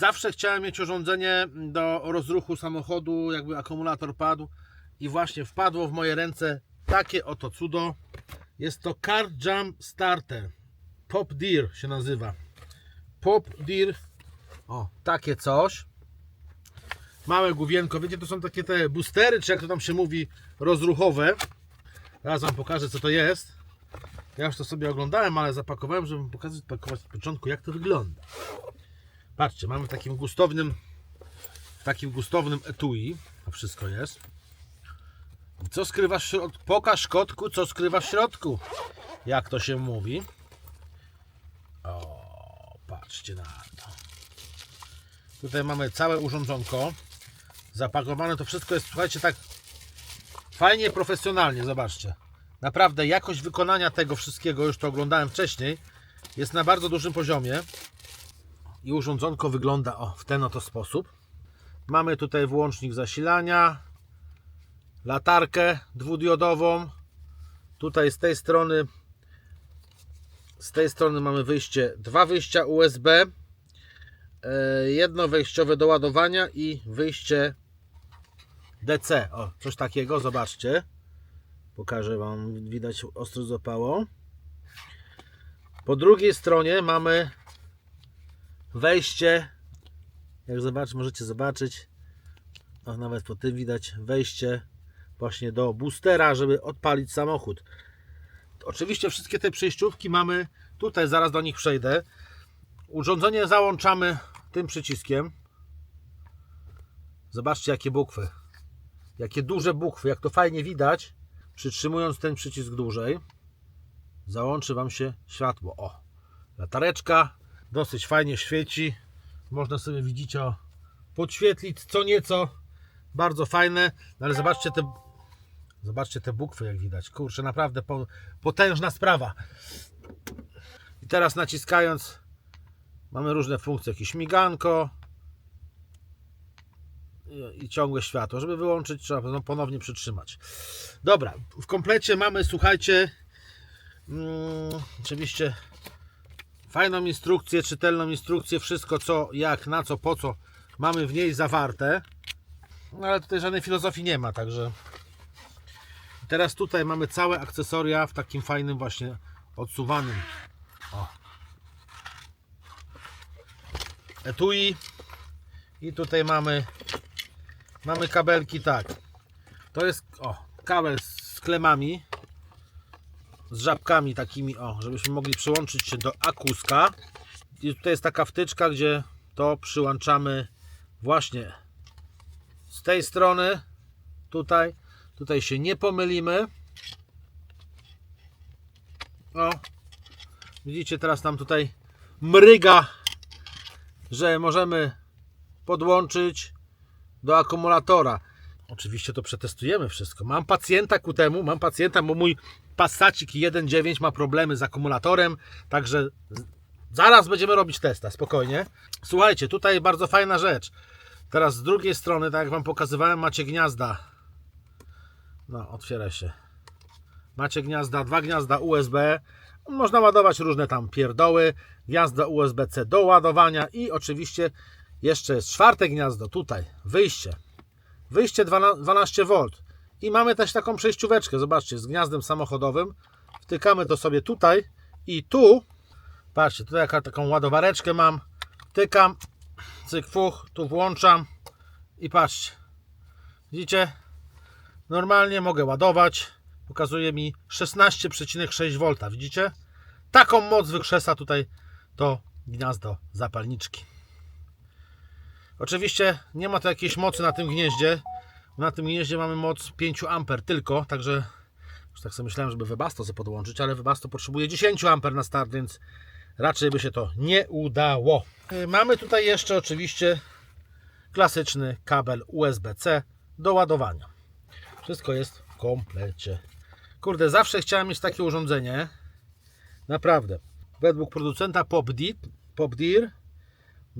Zawsze chciałem mieć urządzenie do rozruchu samochodu, jakby akumulator padł i właśnie wpadło w moje ręce takie oto cudo. Jest to Car Jump Starter. Pop Deer się nazywa. Pop Deer. O, takie coś. Małe główienko. Wiecie, to są takie te boostery, czy jak to tam się mówi, rozruchowe. Teraz Wam pokażę, co to jest. Ja już to sobie oglądałem, ale zapakowałem, żeby pokazać pakować od początku, jak to wygląda. Patrzcie, mamy w takim gustownym w takim gustownym etui. To wszystko jest. Co skrywasz w środku? Pokaż kotku, co skrywa w środku. Jak to się mówi. O, patrzcie na to. Tutaj mamy całe urządzonko. Zapakowane to wszystko jest, słuchajcie, tak fajnie, profesjonalnie, zobaczcie. Naprawdę jakość wykonania tego wszystkiego, już to oglądałem wcześniej, jest na bardzo dużym poziomie. I urządzonko wygląda o, w ten oto sposób. Mamy tutaj włącznik zasilania, latarkę dwudiodową. Tutaj z tej strony z tej strony mamy wyjście, dwa wyjścia USB, e, jedno wejściowe do ładowania i wyjście DC. O, coś takiego, zobaczcie. Pokażę Wam, widać ostro zapało. Po drugiej stronie mamy wejście. Jak zobaczyć, możecie zobaczyć. O, nawet po tym widać wejście właśnie do boostera, żeby odpalić samochód. Oczywiście wszystkie te przejściówki mamy tutaj, zaraz do nich przejdę. Urządzenie załączamy tym przyciskiem. Zobaczcie jakie bukwy. Jakie duże bukwy, jak to fajnie widać. Przytrzymując ten przycisk dłużej, załączy Wam się światło. O, latareczka dosyć fajnie świeci. Można sobie, widzicie, o, podświetlić co nieco. Bardzo fajne, No ale zobaczcie te, zobaczcie te bukwy, jak widać. Kurczę, naprawdę po, potężna sprawa. I teraz naciskając, mamy różne funkcje, jakieś miganko i ciągłe światło. Żeby wyłączyć, trzeba ponownie przytrzymać. Dobra, w komplecie mamy, słuchajcie, mm, oczywiście fajną instrukcję, czytelną instrukcję, wszystko co, jak, na co, po co mamy w niej zawarte. No ale tutaj żadnej filozofii nie ma, także. Teraz tutaj mamy całe akcesoria w takim fajnym właśnie odsuwanym. O. etui. I tutaj mamy mamy kabelki tak. To jest o, kabel z klemami z żabkami takimi, o, żebyśmy mogli przyłączyć się do akuska. I tutaj jest taka wtyczka, gdzie to przyłączamy właśnie z tej strony. Tutaj, tutaj się nie pomylimy. O, widzicie, teraz nam tutaj mryga, że możemy podłączyć do akumulatora. Oczywiście to przetestujemy wszystko. Mam pacjenta ku temu, mam pacjenta, bo mój Passacik 1.9 ma problemy z akumulatorem, także zaraz będziemy robić testa, spokojnie. Słuchajcie, tutaj bardzo fajna rzecz. Teraz z drugiej strony, tak jak Wam pokazywałem, macie gniazda. No, otwiera się. Macie gniazda, dwa gniazda USB. Można ładować różne tam pierdoły. Gniazdo USB-C do ładowania i oczywiście jeszcze jest czwarte gniazdo tutaj, wyjście wyjście 12 12V i mamy też taką przejścióweczkę, zobaczcie, z gniazdem samochodowym. Wtykamy to sobie tutaj i tu patrzcie, tutaj jaka taką ładowareczkę mam. Wtykam, cyk fuch, tu włączam i patrzcie. Widzicie, normalnie mogę ładować. Pokazuje mi 16,6V widzicie, taką moc wykrzesa tutaj to gniazdo zapalniczki Oczywiście nie ma to jakiejś mocy na tym gnieździe. Na tym gnieździe mamy moc 5 A tylko, także już tak sobie myślałem, żeby Webasto sobie podłączyć, ale Webasto potrzebuje 10 A na start, więc raczej by się to nie udało. Yy, Mamy tutaj jeszcze oczywiście klasyczny kabel USB-C do ładowania. Wszystko jest w komplecie. Kurde, zawsze chciałem mieć takie urządzenie. Naprawdę. Według producenta PopDeer, PopDeer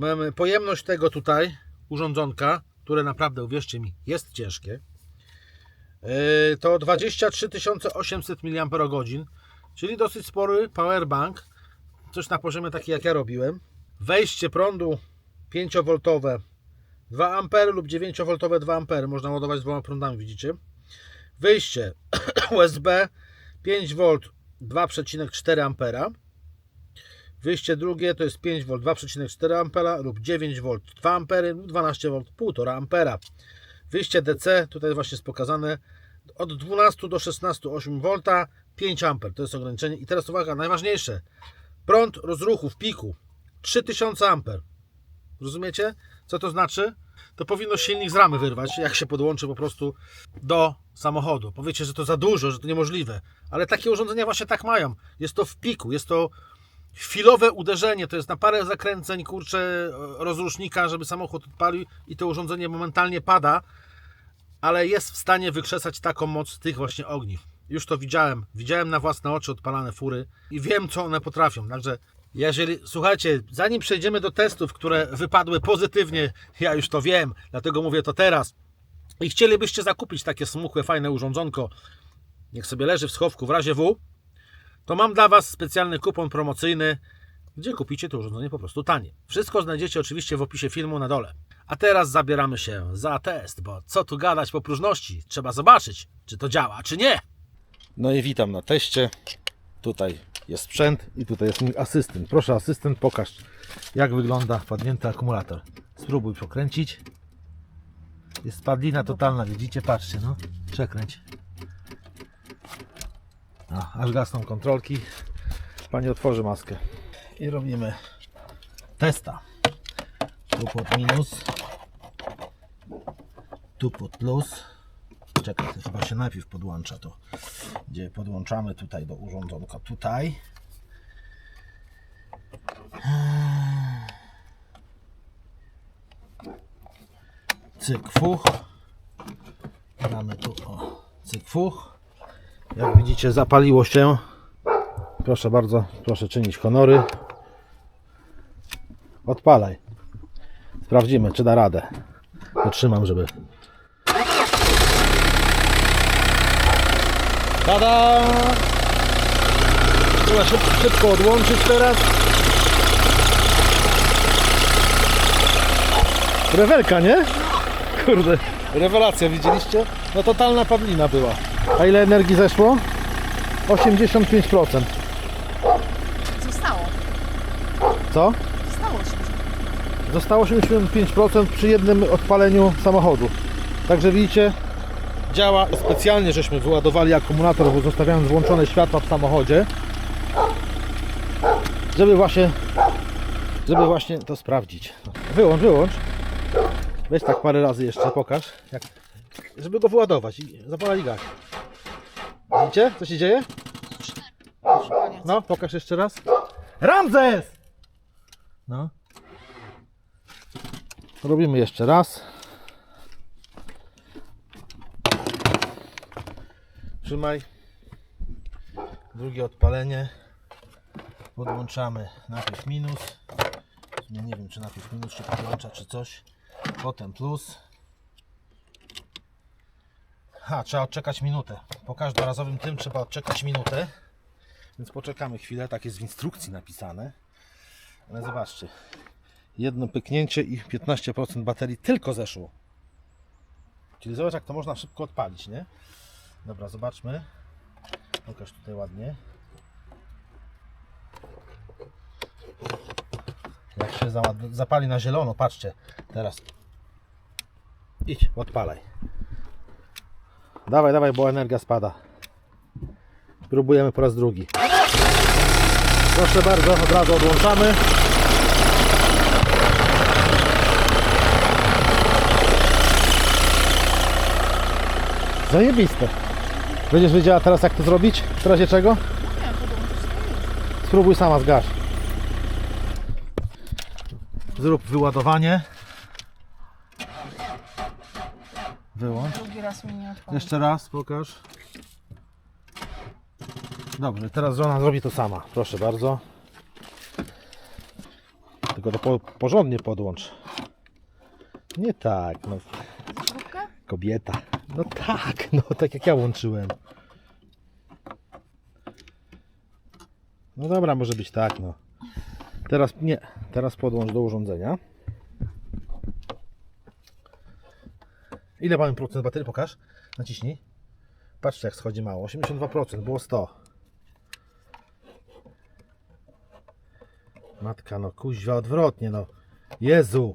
Mamy pojemność tego tutaj urządzonka, które naprawdę, uwierzcie mi, jest ciężkie. Yy, To 23 800 mAh, czyli dosyć spory powerbank. Coś na poziomie taki jak ja robiłem. Wejście prądu 5V 2 A lub 9V 2 A. Można ładować z dwoma prądami, widzicie? Wyjście USB 5V 2,4 A. Wyjście drugie to jest 5V 2,4 A lub 9V 2 A lub 12V 1,5 A. Wyjście DC, tutaj właśnie jest pokazane od 12 do 16,8V 5 A. To jest ograniczenie. I teraz uwaga, najważniejsze. Prąd rozruchu w piku 3000 A. Rozumiecie? Co to znaczy? To powinno silnik z ramy wyrwać, jak się podłączy po prostu do samochodu. Powiecie, że to za dużo, że to niemożliwe. Ale takie urządzenia właśnie tak mają. Jest to w piku, jest to chwilowe uderzenie, to jest na parę zakręceń, kurczę, rozrusznika, żeby samochód odpalił i to urządzenie momentalnie pada, ale jest w stanie wykrzesać taką moc tych właśnie ogniw. Już to widziałem. Widziałem na własne oczy odpalane fury i wiem, co one potrafią. Także jeżeli, słuchajcie, zanim przejdziemy do testów, które wypadły pozytywnie, ja już to wiem, dlatego mówię to teraz. I chcielibyście zakupić takie smukłe, fajne urządzonko, niech sobie leży w schowku w razie W, to mam dla Was specjalny kupon promocyjny, gdzie kupicie to urządzenie po prostu tanie. Wszystko znajdziecie oczywiście w opisie filmu na dole. A teraz zabieramy się za test, bo co tu gadać po próżności? Trzeba zobaczyć, czy to działa, czy nie. No i witam na teście. Tutaj jest sprzęt i tutaj jest mój asystent. Proszę asystent, pokaż jak wygląda wpadnięty akumulator. Spróbuj pokręcić. Jest spadlina totalna, widzicie? Patrzcie, no. Przekręć. A, aż gasną kontrolki. Pani otworzy maskę. I robimy testa. Tu pod minus. Tu pod plus. Czekaj, to chyba się najpierw podłącza to. Gdzie podłączamy tutaj do urządzonka. Tutaj. Cyk, fuch. Damy tu o, cyk, fuch. Jak widzicie, zapaliło się. Proszę bardzo, proszę czynić honory. Odpalaj. Sprawdzimy, czy da radę. Potrzymam, żeby. Tada! Trzeba szybko, szybko odłączyć teraz. Rewelka, nie? Kurde, rewelacja, widzieliście? No totalna pawlina była. A ile energii zeszło? 85%. Zostało. Co? Zostało się. Zostało 85% przy jednym odpaleniu samochodu. Także widzicie, działa. Specjalnie żeśmy wyładowali akumulator, bo zostawiając włączone światła w samochodzie, żeby właśnie, żeby właśnie to sprawdzić. Wyłącz, wyłącz. Weź tak parę razy jeszcze, pokaż, jak, żeby go wyładować i zapalali gaz. Widzicie, co się dzieje? No, pokaż jeszcze raz. Ramzes! No. Robimy jeszcze raz. Trzymaj. Drugie odpalenie. Podłączamy najpierw minus. Sumie nie wiem, czy najpierw minus się podłącza, czy coś. Potem plus. Ha, trzeba odczekać minutę. Po każdorazowym tym trzeba odczekać minutę. Więc poczekamy chwilę, tak jest w instrukcji napisane. Ale zobaczcie, jedno pyknięcie i 15% baterii tylko zeszło. Czyli zobacz jak to można szybko odpalić, nie? Dobra, zobaczmy. Pokaż tutaj ładnie. Jak się zapali na zielono, patrzcie, teraz. Idź, odpalaj. Dawaj, dawaj, bo energia spada. Próbujemy po raz drugi. Proszę bardzo, od razu odłączamy. Zajebiste. Będziesz wiedziała teraz jak to zrobić? W razie czego? Spróbuj sama zgasz. Zrób wyładowanie. Wyłącz. Drugi raz mi nie. Jeszcze raz pokaż. Dobrze, teraz żona zrobi to sama. Proszę bardzo. Tylko to po, porządnie podłącz. Nie tak, no Śrubkę? kobieta. No tak, no tak jak ja łączyłem. No dobra, może być tak, no. Teraz nie, teraz podłącz do urządzenia. Ile mamy procent baterii? Pokaż. Naciśnij. Patrzcie jak schodzi mało. 82%, było 100. Matka, no kuźwa, odwrotnie, no. Jezu.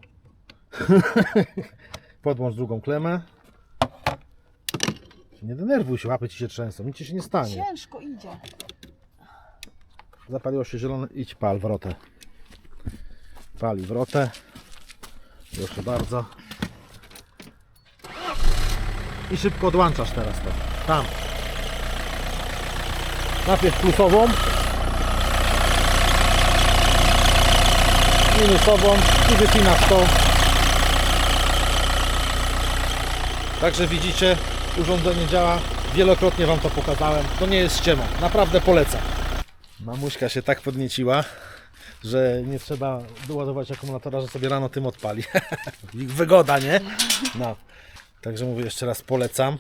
Podłącz drugą klemę. Nie denerwuj się, łapy ci się trzęsą, nic ci się nie stanie. Ciężko idzie. Zapaliło się zielone, idź pal wrotę. Pali wrotę. Proszę bardzo. I szybko odłączasz teraz to. Tam. Najpierw plusową. Minusową i wypinasz to. Także widzicie, urządzenie działa. Wielokrotnie Wam to pokazałem. To nie jest ściema. Naprawdę polecam. Mamuśka się tak podnieciła, że nie trzeba doładować akumulatora, że sobie rano tym odpali. Wygoda, nie? No. Także mówię jeszcze raz polecam.